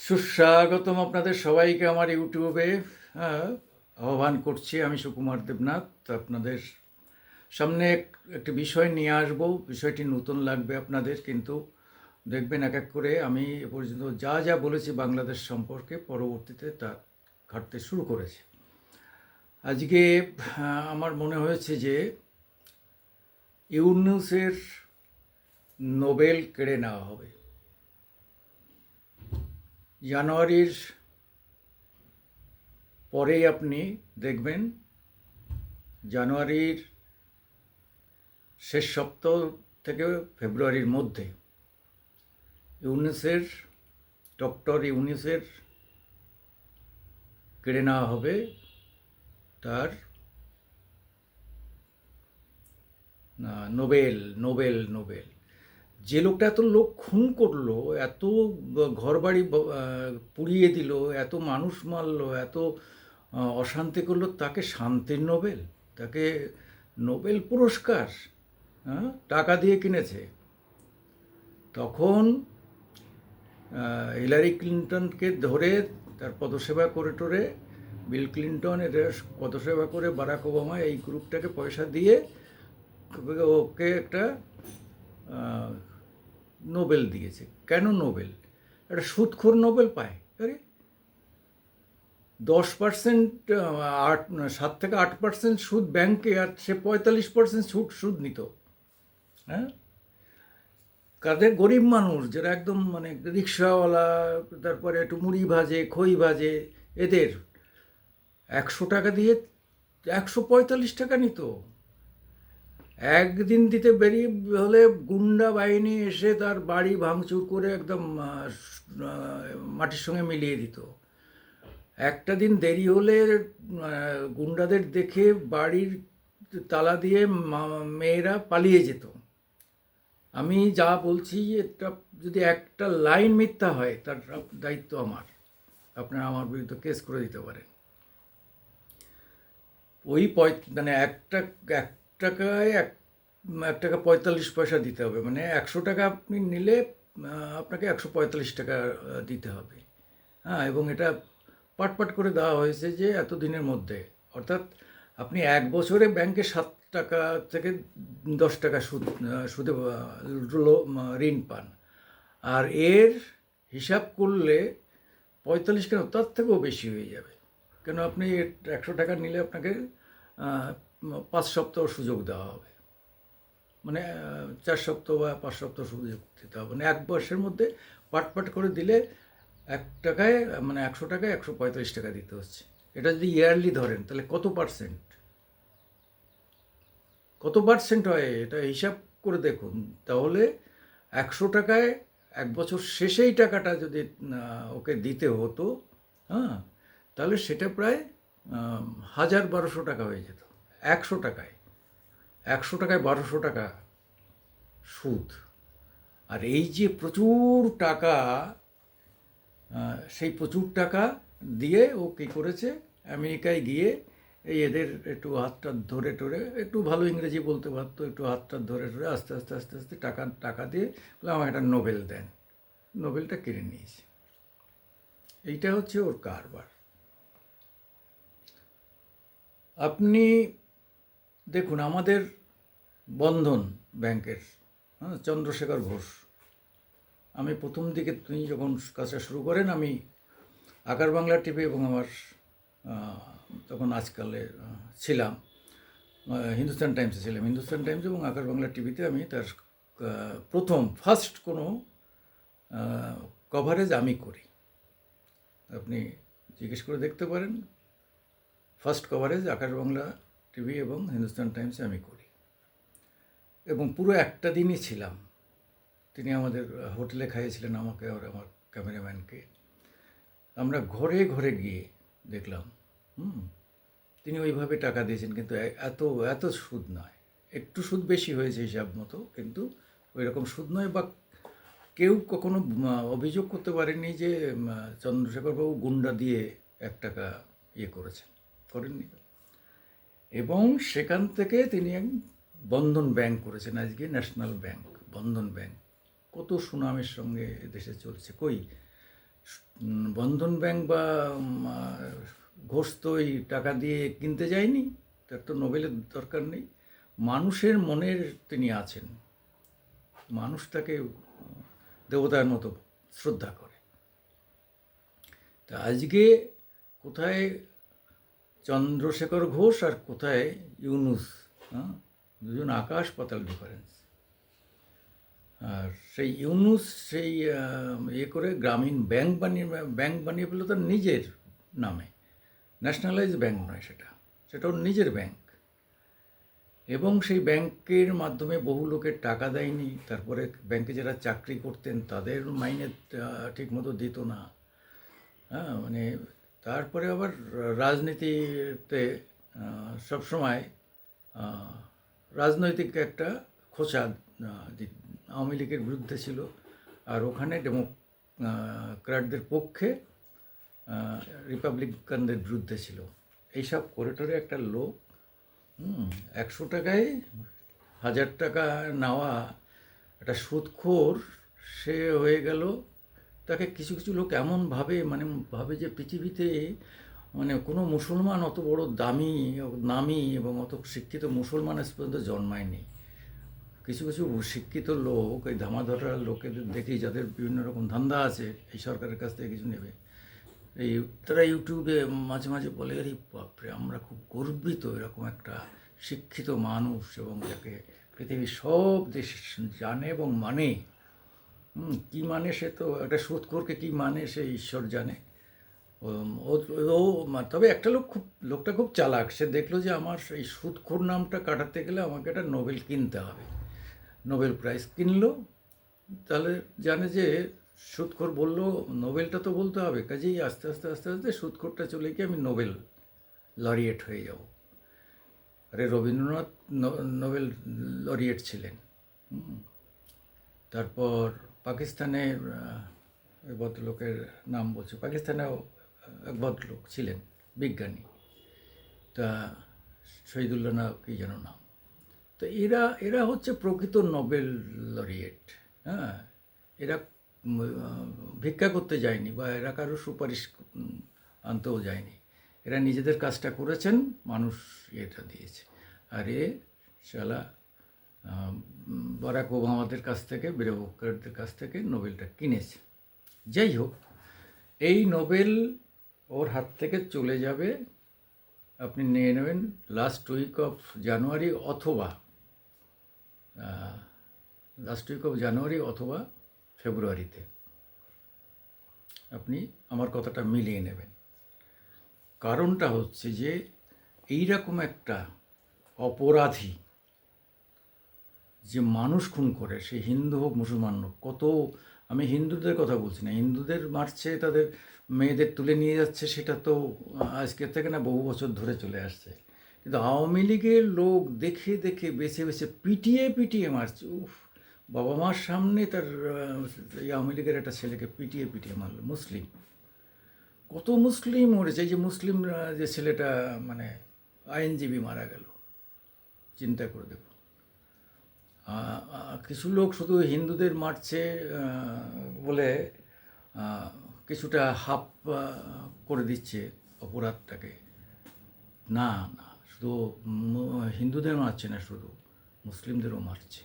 সুস্বাগতম আপনাদের সবাইকে আমার ইউটিউবে হ্যাঁ, আহ্বান করছি আমি সুকুমার দেবনাথ। আপনাদের সামনে একটি বিষয় নিয়ে আসব। বিষয়টি নতুন লাগবে আপনাদের কিন্তু দেখবেন এক এক করে আমি এ পর্যন্ত যা যা বলেছি বাংলাদেশ সম্পর্কে পরবর্তীতে তা ঘাটতে শুরু করেছে। আজকে আমার মনে হয়েছে যে ইউনুসের নোবেল কেড়ে নেওয়া হবে। জানুয়ারির পরেই আপনি দেখবেন জানুয়ারির শেষ সপ্তাহ থেকে ফেব্রুয়ারির মধ্যে ইউনিসের, ডক্টর ইউনিসের কেড়ে নেওয়া হবে তার নোবেল নোবেল নোবেল। যে লোকটা এত লোক খুন করল, এত ঘরবাড়ি পুড়িয়ে দিল, এত মানুষ মারলো, এত অশান্তি করল, তাকে শান্তির নোবেল, তাকে নোবেল পুরস্কার হ্যাঁ টাকা দিয়ে কিনেছে। তখন হিলারি ক্লিন্টনকে ধরে তার পদসেবা করে টোরে বিল ক্লিন্টন এদের পদসেবা করে বারাক ওবামা এই গ্রুপটাকে পয়সা দিয়ে ওকে একটা নোবেল দিয়েছে। কেন নোবেল? একটা সুদখোর নোবেল পায়। আরে, দশ পার্সেন্ট আট, সাত থেকে আট পার্সেন্ট সুদ ব্যাংকে আর সে পঁয়তাল্লিশ পার্সেন্ট সুদ সুদ নিত। হ্যাঁ? কাদের? গরিব মানুষ যারা একদম মানে রিক্সাওয়ালা, তারপরে একটু মুড়ি ভাজে, খই ভাজে, এদের একশো টাকা দিয়ে একশো পঁয়তাল্লিশ টাকা নিত। একদিন দিতে বেরিয়ে হলে গুন্ডা বাহিনী এসে তার বাড়ি ভাঙচুর করে একদম মাটির সঙ্গে মিলিয়ে দিত। একটা দিন দেরি হলে গুন্ডাদের দেখে বাড়ির তালা দিয়ে মেয়েরা পালিয়ে যেত। আমি যা বলছি, এটা যদি একটা লাইন মিথ্যা হয়, তার দায়িত্ব আমার। আপনারা আমার বিরুদ্ধে কেস করে দিতে পারেন। ওই পয় মানে একটা এক টাকায় এক এক টাকা পঁয়তাল্লিশ পয়সা দিতে হবে। মানে একশো টাকা আপনি নিলে আপনাকে একশো পঁয়তাল্লিশ টাকা দিতে হবে। হ্যাঁ এবং এটা পাট পাট করে দেওয়া হয়েছে যে এত দিনের মধ্যে। অর্থাৎ আপনি এক বছরে ব্যাংকে সাত টাকা থেকে দশ টাকা সুদ সুদে ঋণ পান। আর এর হিসাব করলে পঁয়তাল্লিশ কেন? তার থেকেও বেশি হয়ে যাবে। কেন? আপনি একশো টাকা নিলে আপনাকে পাঁচ সপ্তাহ সুযোগ দেওয়া হবে। মানে চার সপ্তাহ বা পাঁচ সপ্তাহ সুযোগ দিতে হবে। মানে এক বর্ষের মধ্যে পাট পাট করে দিলে এক টাকায় মানে একশো টাকায় একশো পঁয়তাল্লিশ টাকা দিতে হচ্ছে। এটা যদি ইয়ারলি ধরেন, তাহলে কত পার্সেন্ট? কত পার্সেন্ট হয়? এটা হিসাব করে দেখুন। তাহলে একশো টাকায় এক বছর শেষেই টাকাটা যদি ওকে দিতে হতো হ্যাঁ তাহলে সেটা প্রায় হাজার বারোশো টাকা হয়ে যেত। একশো টাকায়। একশো টাকায় বারোশো টাকা সুদ। আর এই যে প্রচুর টাকা সেই প্রচুর টাকা দিয়ে ও কী করেছে? আমেরিকায় গিয়ে এই এদের একটু হাতটা ধরে টরে, একটু ভালো ইংরেজি বলতে পারতো, একটু হাতটা ধরে টরে আস্তে আস্তে আস্তে আস্তে টাকা টাকা দিয়ে বলে আমাকে একটা নোবেল দেন। নোবেলটা কিনে নিয়েছে। এইটা হচ্ছে ওর কারবার। আপনি দেখুন, আমাদের বন্ধন ব্যাংকের হ্যাঁ চন্দ্রশেখর ঘোষ। আমি প্রথম দিকে তিনি যখন কাজটা শুরু করেন, আমি আকার বাংলা টিভি এবং আমার তখন আজকালে ছিলাম হিন্দুস্তান টাইমসে ছিলাম। হিন্দুস্তান টাইমস এবং আকার বাংলা টিভিতে আমি তার প্রথম ফার্স্ট কোনো কভারেজ আমি করি। আপনি জিজ্ঞেস করে দেখতে পারেন first coverage Akash Bangla TV এবং হিন্দুস্তান টাইমসে আমি করি। এবং পুরো একটা দিনই ছিলাম। তিনি আমাদের হোটেলে খাইয়েছিলেন আমাকে আর আমার ক্যামেরাম্যানকে। আমরা ঘরে ঘরে গিয়ে দেখলাম, হুম, তিনি ওইভাবে টাকা দিয়েছেন কিন্তু এত এত সুদ নয়। একটু সুদ বেশি হয়েছে হিসাব মতো, কিন্তু ওই রকম সুদ নয় বা কেউ কখনো অভিযোগ করতে পারেনি যে চন্দ্রশেখরবাবু গুন্ডা দিয়ে এক টাকা ইয়ে করেছেন, করেননি। এবং সেখান থেকে তিনি বন্ধন ব্যাংক করেছেন, আজকে ন্যাশনাল ব্যাংক, বন্ধন ব্যাংক। কত সুনামের সঙ্গে দেশে চলছে, কই? বন্ধন ব্যাংক বা ঘোষ তো ওই টাকা দিয়ে কিনতে যায়নি? তার তো নোবেলের দরকার নেই। মানুষের মনের তিনি আছেন। মানুষ তাকে দেবতার মতো শ্রদ্ধা করে। তা আজকে কোথায় চন্দ্রশেখর ঘোষ আর কোথায়? ইউনুস হ্যাঁ? দুজন আকাশ পাতাল ডিফারেন্স আর সেই ইউনুস, সেই ইয়ে করে গ্রামীণ ব্যাংক বানিয়ে ব্যাংক বানিয়ে ফেলো তার নিজের নামে। ন্যাশনালাইজ ব্যাংক নয় সেটা। সেটা ওর নিজের ব্যাংক। এবং সেই ব্যাংকের মাধ্যমে বহু লোকের টাকা দেয়নি। তারপরে ব্যাংকে যারা চাকরি করতেন তাদের মাইনে ঠিকমতো দিত না। হ্যাঁ মানে তারপরে আবার রাজনীতিতে সবসময় রাজনৈতিক একটা খোঁচা আওয়ামী লীগের বিরুদ্ধে ছিল। আর ওখানে ডেমোক্র্যাটদের পক্ষে রিপাবলিকানদের বিরুদ্ধে ছিল। এইসব করিডোরে একটা লোক একশো টাকায় হাজার টাকা নেওয়া, একটা সুদখোর, সে হয়ে গেল তাকে কিছু কিছু লোক এমন ভাবে মানে ভাবে যে পৃথিবীতে মানে কোনো মুসলমান অত বড় দামি, নামি এবং অত শিক্ষিত মুসলমান আজ পর্যন্ত জন্মায়নি। কিছু কিছু শিক্ষিত লোক, এই ধামাধরা লোকেদের দেখি যাদের বিভিন্ন রকম ধান্দা আছে, এই সরকারের কাছ থেকে কিছু নেবে। এই তারা ইউটিউবে মাঝে মাঝে বলে, আরে বাপরে, আমরা খুব গর্বিত এরকম একটা শিক্ষিত মানুষ এবং যাকে পৃথিবীর সব দেশ জানে এবং মানে। কি মানে সে তো একটা সুৎখোরকে কি মানে সে ঈশ্বর জানে। ও তবে একটা লোক খুব, লোকটা খুব চালাক। সে দেখল যে আমার এই সুৎখোর নামটা কাটাতে গেলে আমাকে একটা নোবেল কিনতে হবে। নোবেল প্রাইজ কিনলো। তাহলে জানে যে সুৎখোর বলল, নোবেলটা তো বলতে হবে। কাজেই আস্তে আস্তে আস্তে আস্তে সুৎখোরটা চলে গিয়ে আমি নোবেল লরিয়েট হয়ে যাব। আরে রবীন্দ্রনাথ নোবেল লরিয়েট ছিলেন। তারপর পাকিস্তানের ওই ভদ্রলোকের নাম বলছে, পাকিস্তানেও এক ভদ্রলোক ছিলেন, বিজ্ঞানী। তা শহীদুল্লাহ না কি যেন নাম। তো এরা এরা হচ্ছে প্রকৃত নোবেল লরিয়েট হ্যাঁ? এরা ভিক্ষা করতে যায়নি বা এরা কারও সুপারিশ আনতেও যায়নি। এরা নিজেদের কাজটা করেছেন, মানুষ এটা দিয়েছে। আর এ শালা বারাক ওবামাদের কাছ থেকে বেরোকারদের কাছ থেকে নোবেলটা কিনেছে। যাই হোক, এই নোবেল ওর হাত থেকে চলে যাবে। আপনি নিয়ে নেবেন লাস্ট উইক অফ জানুয়ারি অথবা লাস্ট উইক অফ জানুয়ারি অথবা ফেব্রুয়ারিতে আপনি আমার কথাটা মিলিয়ে নেবেন। কারণটা হচ্ছে যে এই রকম একটা অপরাধী যে মানুষ খুন করে, সে হিন্দু হোক, মুসলমান হোক, কত, আমি হিন্দুদের কথা বলছি না, হিন্দুদের মারছে, তাদের মেয়েদের তুলে নিয়ে যাচ্ছে, সেটা তো আজকের থেকে না বহু বছর ধরে চলে আসছে। কিন্তু আওয়ামী লীগের লোক দেখে দেখে, বেছে বেছে, পিটিয়ে পিটিয়ে মারছে, উফ, বাবা মার সামনে তার আওয়ামী লীগের একটা ছেলেকে পিটিয়ে পিটিয়ে মারলো, মুসলিম। কত মুসলিম মরেছে যে মুসলিম যে ছেলেটা মানে আইনজীবী মারা গেল, চিন্তা করে দেখুন। কিছু লোক শুধু হিন্দুদের মারছে বলে কিছুটা হাফ করে দিচ্ছে অপরাধটাকে। না না, শুধু হিন্দুদের মারছে না শুধু, মুসলিমদেরও মারছে।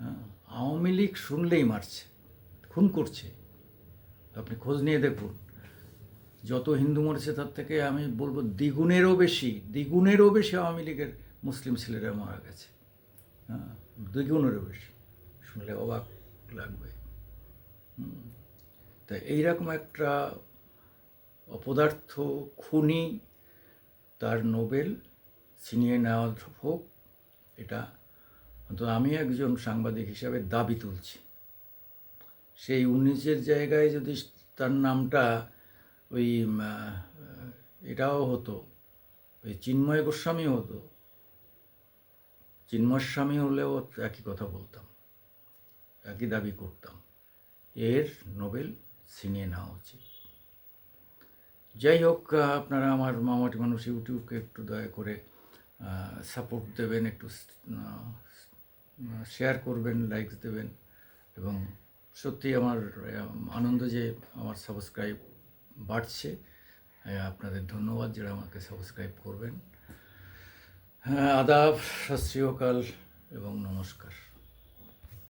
হ্যাঁ আওয়ামী লীগ শুনলেই মারছে, খুন করছে। আপনি খোঁজ নিয়ে দেখুন, যত হিন্দু মরেছে তার থেকে আমি বলব দ্বিগুণেরও বেশি দ্বিগুণেরও বেশি আওয়ামী লীগের মুসলিম ছেলেরা মারা গেছে। হ্যাঁ দ্বিগুণেরও বেশি শুনলে অবাক লাগবে। তা এইরকম একটা অপদার্থ খুনি তার নোবেল ছিনিয়ে নেওয়া হোক, এটা অন্তত আমি একজন সাংবাদিক হিসাবে দাবি তুলছি। সেই উনিশের জায়গায় যদি তার নামটা ওই এটাও হতো, ওই চিন্ময় গোস্বামী হতো চিন্ময় স্বামী হলেও একই কথা বলতাম, একই দাবি করতাম, এর নোবেল ছিনিয়ে নেওয়া উচিত। যাই হোক, আপনারা আমার মামাটি মানুষ ইউটিউবকে একটু দয়া করে সাপোর্ট দেবেন, একটু শেয়ার করবেন লাইকস দেবেন এবং সত্যি আমার আনন্দ যে আমার সাবস্ক্রাইব বাড়ছে আপনাদের ধন্যবাদ যারা আমাকে সাবস্ক্রাইব করবেন। হ্যাঁ আদাব সাশ্রীয়কাল এবং নমস্কার।